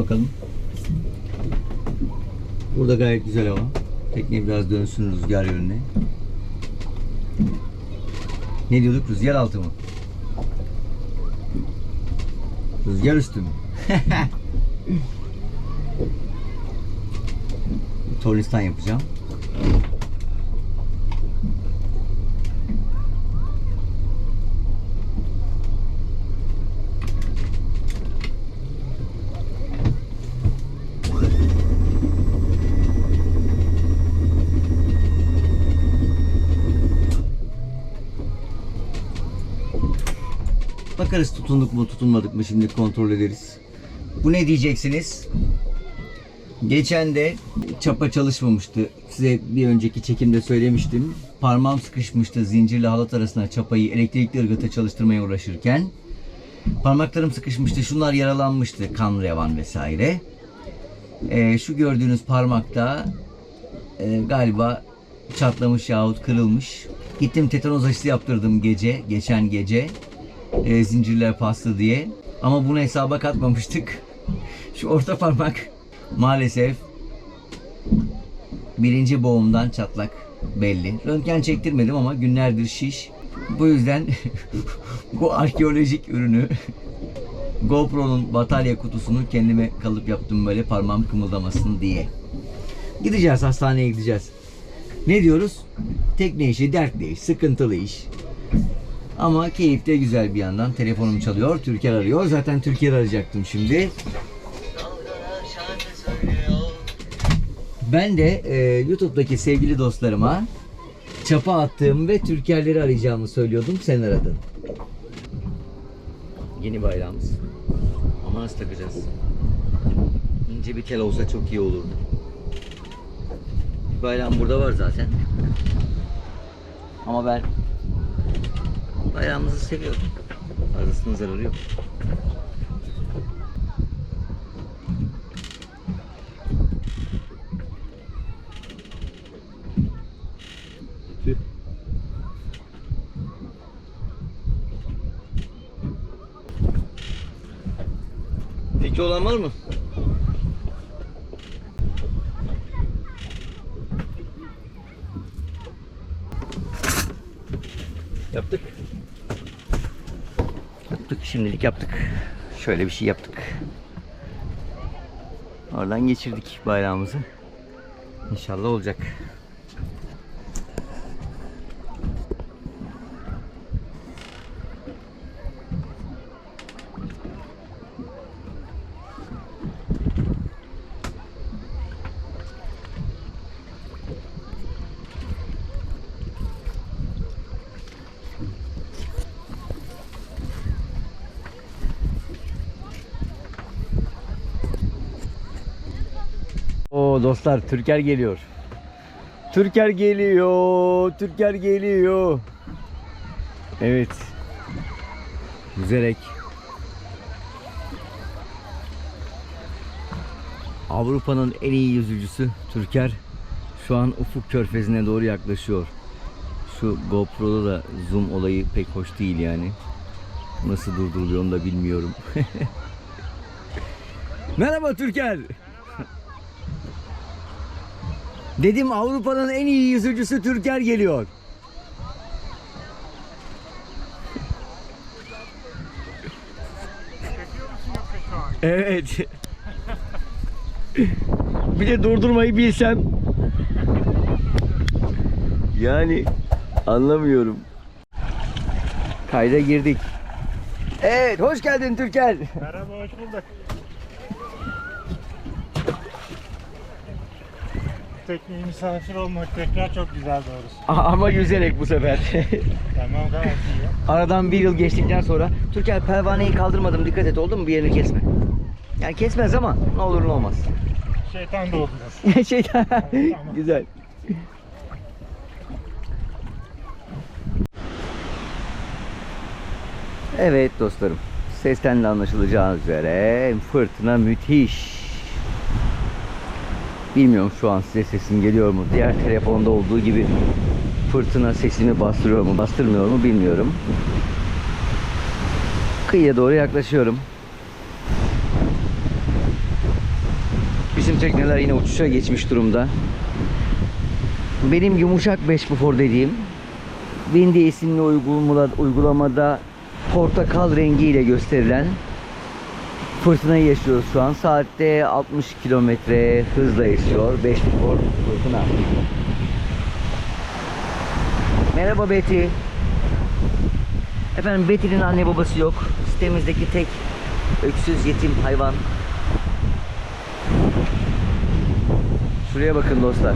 Bakalım. Burada gayet güzel hava. Tekne biraz dönsün rüzgar yönüne. Ne diyorduk? Rüzgar altı mı? Rüzgar üstü mü? Tornistan yapacağım. Bakarız tutunduk mu tutunmadık mı şimdi kontrol ederiz. Bu ne diyeceksiniz? Geçen de çapa çalışmamıştı. Size bir önceki çekimde söylemiştim. Parmağım sıkışmıştı zincirle halat arasına çapayı elektrikli ırgıta çalıştırmaya uğraşırken. Parmaklarım sıkışmıştı. Şunlar yaralanmıştı. Kan revan vesaire. Ee, şu gördüğünüz parmakta e, galiba çatlamış yahut kırılmış. Gittim tetanoz aşısı yaptırdım gece, geçen gece. E, zincirler paslı diye. Ama bunu hesaba katmamıştık. Şu orta parmak maalesef birinci boğumdan çatlak belli. Röntgen çektirmedim ama günlerdir şiş. Bu yüzden bu arkeolojik ürünü GoPro'nun batarya kutusunu kendime kalıp yaptım böyle parmağım kımıldamasın diye. Gideceğiz hastaneye gideceğiz. Ne diyoruz? Tekne işi, dertli iş, sıkıntılı iş. Ama keyif de güzel bir yandan. Telefonum çalıyor, Türker arıyor. Zaten Türker arayacaktım şimdi. Ben de e, YouTube'daki sevgili dostlarıma çapa attığım ve Türkerleri arayacağımı söylüyordum. Sen aradın. Yeni bayrağımız. Ama nasıl takacağız? İnce bir tel olsa çok iyi olurdu. Bayrağım burada var zaten. Ama ben bayrağımızı seviyorum. Arasının zararı yok. Fikri olan var mı? Yaptık. Şimdilik yaptık. Şöyle bir şey yaptık. Oradan geçirdik bayrağımızı. İnşallah olacak. Dostlar Türker geliyor. Türker geliyor. Türker geliyor. Evet. Yüzerek. Avrupa'nın en iyi yüzücüsü Türker şu an Ufuk Körfezi'ne doğru yaklaşıyor. Şu GoPro'da da zoom olayı pek hoş değil yani. Nasıl durduruluyor onu da bilmiyorum. Merhaba Türker. Dedim Avrupa'nın en iyi yüzücüsü Türker geliyor. Evet. Bir de durdurmayı bilsem. Yani anlamıyorum. Kayda girdik. Evet, hoş geldin Türker. Merhaba, hoş bulduk. Tekneye misafir olmak tekrar çok güzel doğrusu. Ama yüzerek bu sefer. Tamam gayet iyi. Aradan bir yıl geçtikten sonra Türker pervaneyi kaldırmadım dikkat et oldu mu bir yerini kesme. Yani kesmez ama ne olur ne olmaz. Şeytan doğdunuz. şey güzel. Evet dostlarım. Sesten de anlaşılacağı üzere fırtına müthiş. Bilmiyorum şu an size sesim geliyor mu? Diğer telefonda olduğu gibi fırtına sesimi bastırıyor mu, bastırmıyor mu bilmiyorum. Kıyıya doğru yaklaşıyorum. Bizim tekneler yine uçuşa geçmiş durumda. Benim yumuşak 5 bufor dediğim Windy isimli uygulamada, uygulamada portakal rengiyle gösterilen fırtınayı yaşıyoruz şu an. Saatte 60 kilometre hızla esiyor. 5 bufor fırtına. Merhaba Betty. Efendim Betty'nin anne babası yok. Sitemizdeki tek öksüz yetim hayvan. Şuraya bakın dostlar.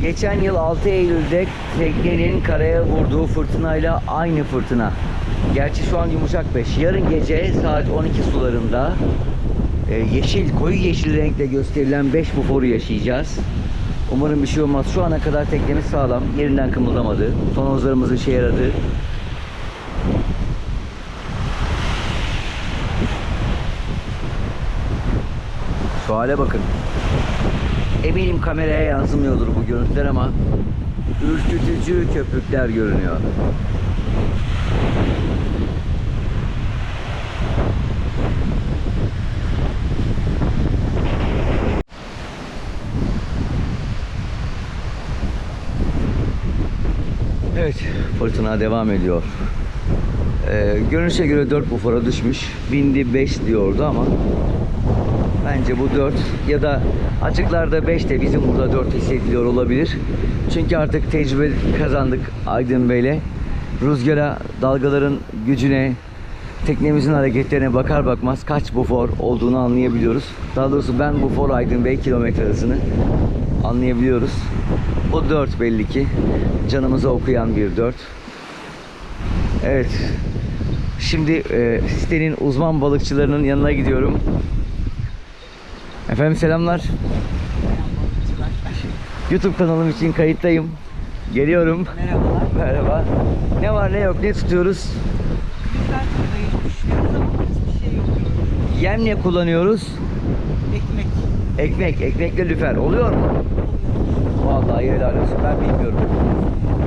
Geçen yıl 6 Eylül'de teknenin karaya vurduğu fırtınayla aynı fırtına. Gerçi şu an yumuşak 5. Yarın gece saat 12 sularında e, yeşil, koyu yeşil renkle gösterilen 5 buforu yaşayacağız. Umarım bir şey olmaz. Şu ana kadar teknemiz sağlam. Yerinden kımıldamadı. Tonozlarımız işe yaradı. Şu hale bakın. Eminim kameraya yansımıyordur bu görüntüler ama ürkütücü köpükler görünüyor. Evet, fırtına devam ediyor. Ee, görünüşe göre 4 bufora düşmüş. Bindi 5 diyordu ama bence bu 4 ya da açıklarda 5 de bizim burada 4 hissediliyor olabilir. Çünkü artık tecrübe kazandık Aydın Bey'le. Rüzgara, dalgaların gücüne, teknemizin hareketlerine bakar bakmaz kaç bufor olduğunu anlayabiliyoruz. Daha doğrusu ben bufor Aydın Bey kilometre hızını anlayabiliyoruz. O 4 belli ki. Canımıza okuyan bir 4. Evet. Şimdi e, sitenin uzman balıkçılarının yanına gidiyorum. Efendim selamlar. YouTube kanalım için kayıttayım. Geliyorum. Merhabalar. Merhaba. Ne var ne yok ne tutuyoruz? Şey. Yem ne kullanıyoruz? Ekmek. Ekmek, ekmekle lüfer. Oluyor mu? Vallahi helal olsun. Ben bilmiyorum.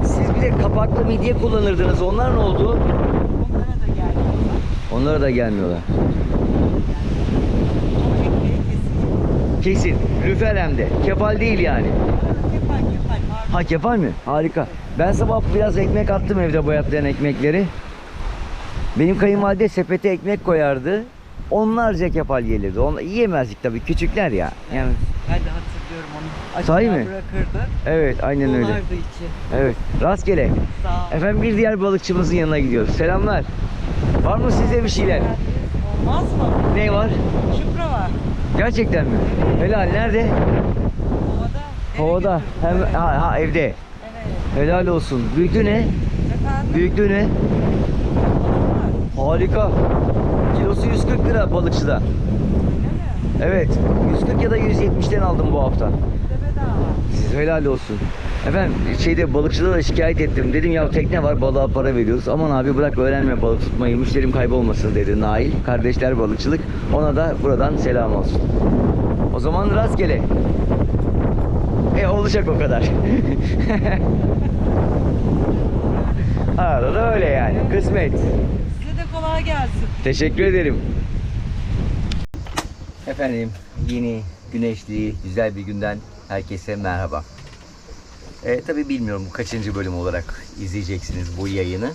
Siz bir de kapaklı midye kullanırdınız. Onlar ne oldu? Onlara da gelmiyorlar. Onlara da gelmiyorlar. Kesin. Lüfer hem de. Kefal değil yani. Kefal kefal. Ha kefal mi? Harika. Ben sabah biraz ekmek attım evde boyatlayan ekmekleri. Benim kayınvalide sepete ekmek koyardı. Onlarca kefal gelirdi. Onu yiyemezdik tabii. Küçükler ya. Yani Ben de hatırlıyorum onu. Sahi Aşağı mi? bırakırdı. evet aynen öyle. Dolardı içi. Evet. Rastgele. Sağ ol. Efendim bir diğer balıkçımızın yanına gidiyoruz. Selamlar. Var mı size bir şeyler? Olmaz mı? Ne var? Şükra var. Gerçekten mi? Helal. Nerede? Havada. eve Havada. götürdüm. Hem ha, ha evde. Evet. Helal olsun. Büyüklüğü ne? Efendim? Büyüklüğü ne? Var. Harika. Kilosu 140 lira balıkçıda. Evet. 140 ya da 170'ten aldım bu hafta. Siz helal olsun. Efendim şeyde balıkçıda da şikayet ettim. Dedim ya tekne var balığa para veriyoruz. Aman abi bırak öğrenme balık tutmayı. Müşterim kaybolmasın dedi Nail. Kardeşler balıkçılık. Ona da buradan selam olsun. O zaman rastgele. E olacak o kadar. Arada öyle yani. Kısmet. Size de kolay gelsin. Teşekkür ederim. Efendim yeni güneşli güzel bir günden herkese merhaba. E, tabii bilmiyorum kaçıncı bölüm olarak izleyeceksiniz bu yayını.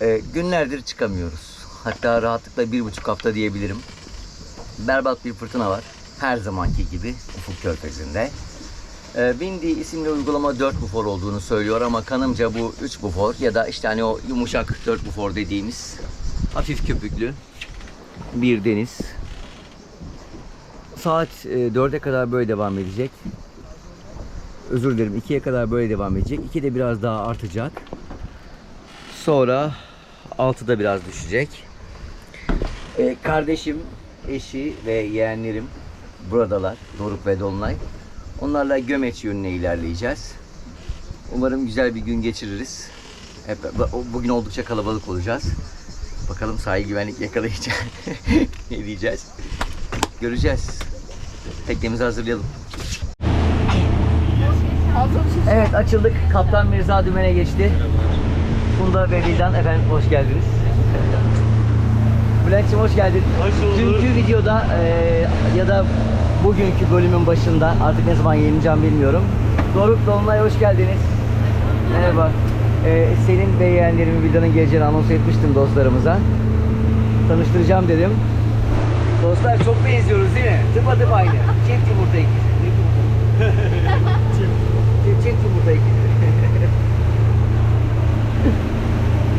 E, günlerdir çıkamıyoruz. Hatta rahatlıkla bir buçuk hafta diyebilirim. Berbat bir fırtına var. Her zamanki gibi Ufuk Körfezi'nde. E, Bindi isimli uygulama 4 bufor olduğunu söylüyor ama kanımca bu 3 bufor ya da işte hani o yumuşak 4 bufor dediğimiz hafif köpüklü bir deniz. Saat e, 4'e kadar böyle devam edecek. Özür dilerim 2'ye kadar böyle devam edecek. 2'de biraz daha artacak. Sonra 6'da biraz düşecek. E, kardeşim, eşi ve yeğenlerim buradalar. Doruk ve Dolunay. Onlarla Gömeç yönüne ilerleyeceğiz. Umarım güzel bir gün geçiririz. Hep, bugün oldukça kalabalık olacağız. Bakalım sahil güvenlik yakalayacak. ne diyeceğiz? Göreceğiz. Teknemizi hazırlayalım. Evet açıldık. Kaptan Mirza dümene geçti. Funda ve Vildan efendim hoş geldiniz. Bülent'ciğim hoş geldin. Hoş bulduk. Dünkü videoda e, ya da bugünkü bölümün başında artık ne zaman yayınlayacağım bilmiyorum. Doruk Dolunay hoş geldiniz. Merhaba. E, senin ve yeğenlerimin videonun geleceğini anons etmiştim dostlarımıza. Tanıştıracağım dedim. Dostlar çok benziyoruz değil mi? Tıpatıp aynı. Çift yumurta ikizi. çift, çift yumurta ikizi.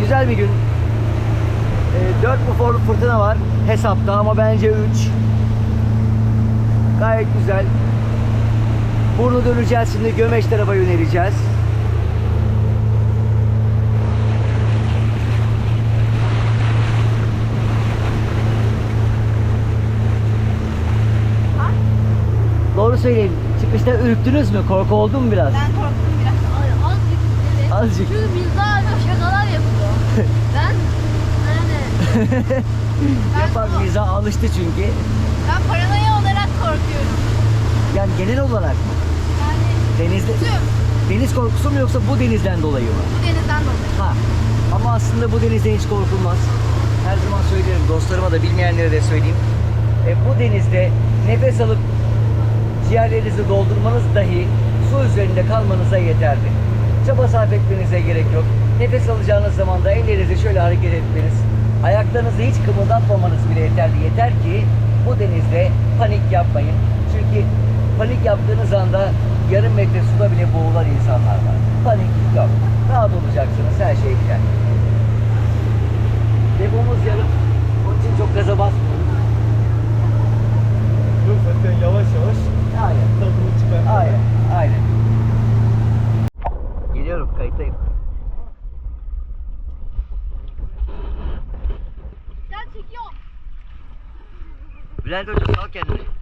Güzel bir gün. E, 4 buforlu fırtına var hesapta ama bence 3. Gayet güzel. Burnu döneceğiz şimdi Gömeç tarafa yöneleceğiz. Söyleyeyim. Çıkışta ürktünüz mü? Korku oldu mu biraz? Ben korktum biraz. Ay, Azıcık. Evet. Azıcık. Çünkü bizler şakalar yapıyor. ben yani ben, Bak bize alıştı çünkü. ben paranoya olarak korkuyorum. Yani genel olarak mı? Yani Denizde, tüm deniz korkusu mu yoksa bu denizden dolayı mı? bu denizden dolayı. Ha. Ama aslında bu denizde hiç korkulmaz. Her zaman söylerim dostlarıma da bilmeyenlere de söyleyeyim. E, bu denizde nefes alıp ciğerlerinizi doldurmanız dahi su üzerinde kalmanıza yeterli. Çaba sarf etmenize gerek yok. Nefes alacağınız zaman da ellerinizi şöyle hareket etmeniz, ayaklarınızı hiç kımıldatmamanız bile yeterli. Yeter ki bu denizde panik yapmayın. Çünkü panik yaptığınız anda yarım metre suda bile boğulan insanlar var. Panik yok. Rahat olacaksınız. Her şey güzel. Depomuz yarım. Onun için çok gaza basmıyoruz. Dur zaten yavaş yavaş Aynen. tadını çıkar. Aynen. Aynen. Geliyorum. Kayıttayım. Gel çekiyorum. Bülent Hoca sal kendini.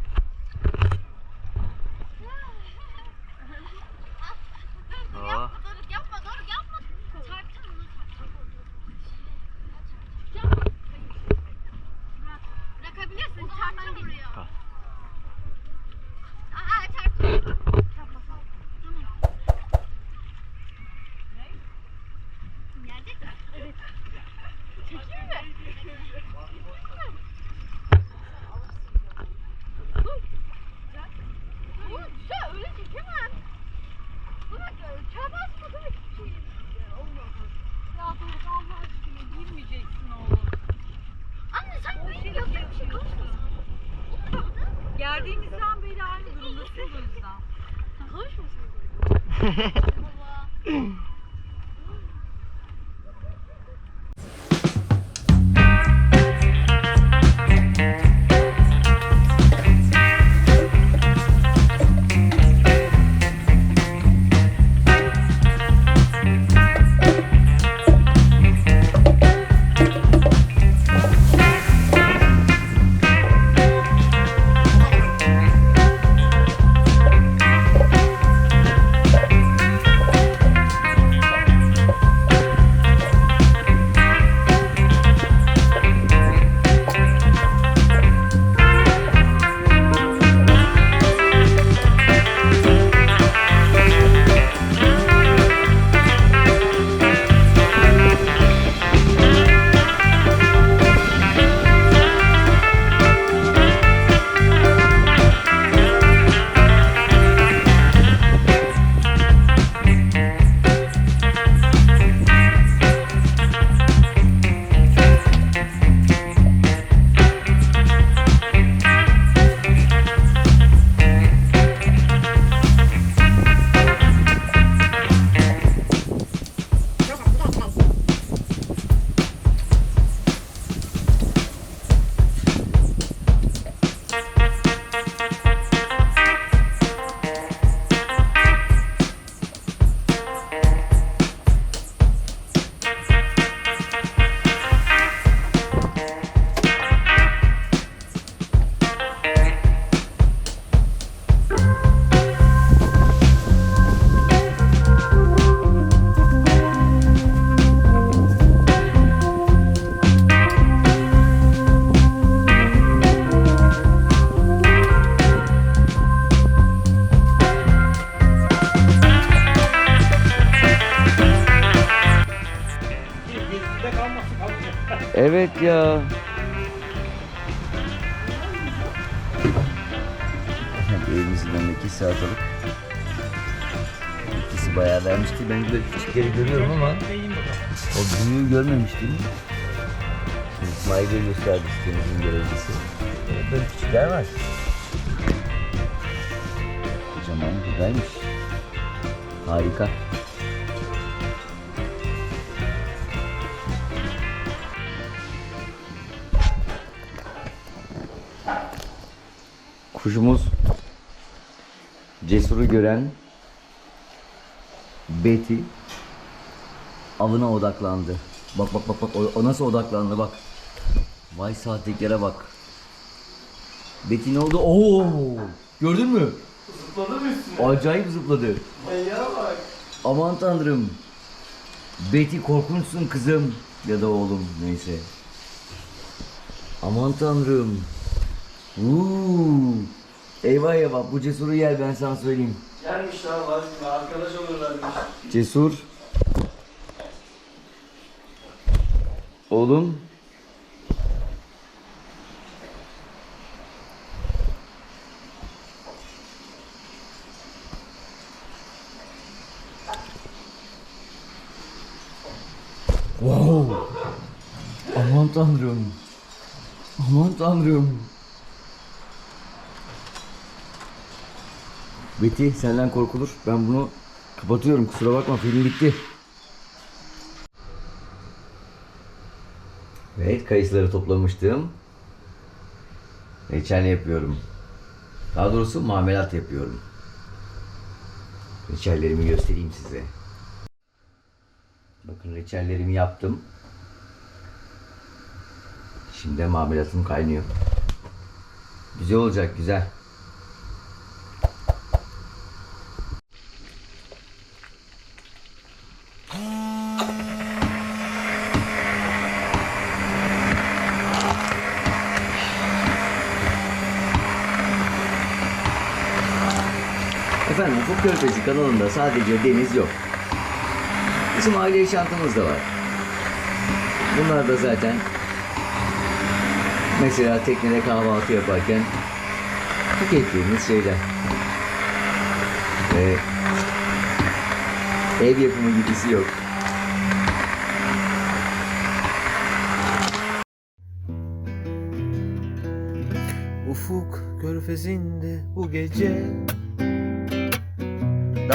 Dakika, çarpmazsın, dur bakayım. Ya Doruk Allah aşkına girmeyeceksin oğlum. Anne sen benim yapacak bir şey konuşmasın. Geldiğimizden beri aynı durumdasın o yüzden. Konuşmasın. Baba. Küçükleri görüyorum ama o büyüğü görmemiştim. İsmail'e gösterdi sitemizin görevlisi. Böyle küçükler var. Kocaman güzelmiş. Harika. Kuşumuz cesuru gören Betty avına odaklandı. Bak bak bak bak o, o nasıl odaklandı bak. Vay saatliklere bak. Betty ne oldu? Oo! Gördün mü? Zıpladı mı üstüne? Acayip zıpladı. Manyağa bak. Aman tanrım. Betty korkunçsun kızım. Ya da oğlum neyse. Aman tanrım. Uuu. Eyvah eyvah bu cesuru yer ben sana söyleyeyim. Gelmiş lan var. Arkadaş olurlarmış. Cesur. Oğlum. Wow. Aman tanrım. Aman tanrım. Betty senden korkulur. Ben bunu kapatıyorum. Kusura bakma film bitti. Evet kayısıları toplamıştım. Reçel yapıyorum. Daha doğrusu marmelat yapıyorum. Reçellerimi göstereyim size. Bakın reçellerimi yaptım. Şimdi marmelatım kaynıyor. Güzel olacak güzel. Efendim Ufuk Körfezi kanalında sadece deniz yok. Bizim aile yaşantımız da var. Bunlar da zaten mesela teknede kahvaltı yaparken tükettiğimiz şeyler. Ve ev yapımı gibisi yok. Ufuk körfezinde bu gece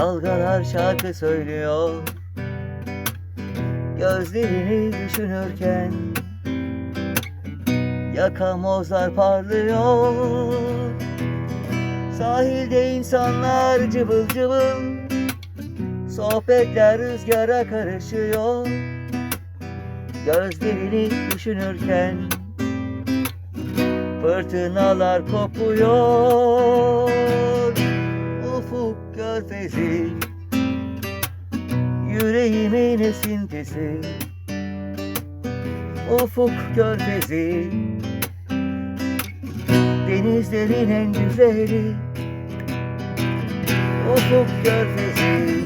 Dalgalar şarkı söylüyor. Gözlerini düşünürken Yakamozlar parlıyor. Sahilde insanlar cıvıl cıvıl Sohbetler rüzgara karışıyor. Gözlerini düşünürken Fırtınalar kopuyor körfezi Yüreğimin esintisi Ufuk körfezi. Denizlerin en güzeli. Ufuk körfezi.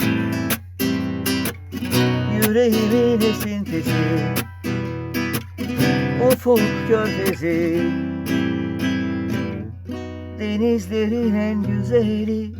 Yüreğimin esintisi Ufuk körfezi. Denizlerin en güzeli